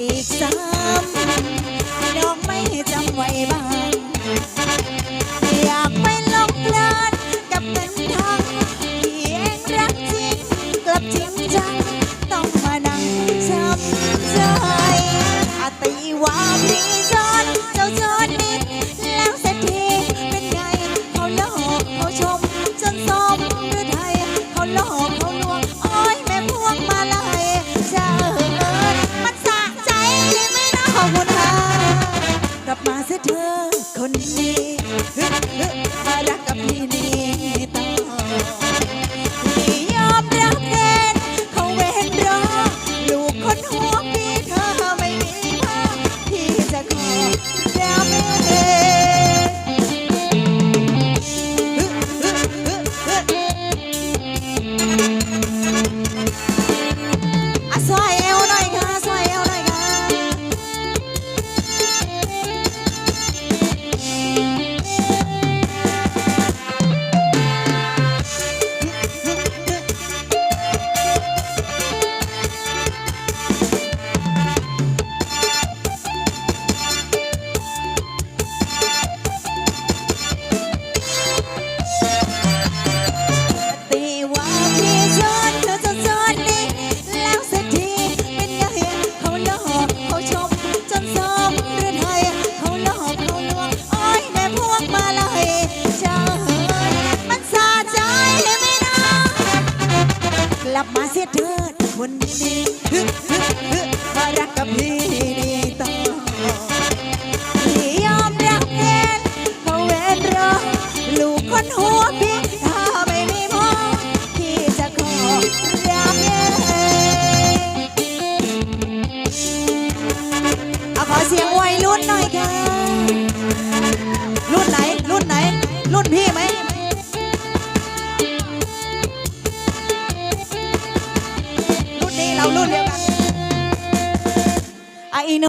อีกซ้ำดองไม่จำไว้บ้างอยากไปลงเพลินกับเงินทางที่เองรักจริงกลับจริงจังต้องมานั่งช้ำใจอาตีว่าพี่จอน คนนี้รักกับพี่นี่ ลับมาเสียเถิดคนดีฮึฮึฮึมารักกับพี่นี่ต่อพี่ยอมรับเองเขาเวนรอลูกคนหัวพี่ถ้าไม่มีพ่อพี่จะขอรับเองเอาขอเสียงวัยรุ่นหน่อยค่ะรุ่นไหนรุ่นไหน รุ่นพี่ไหม လုံးလို့လည်းပါ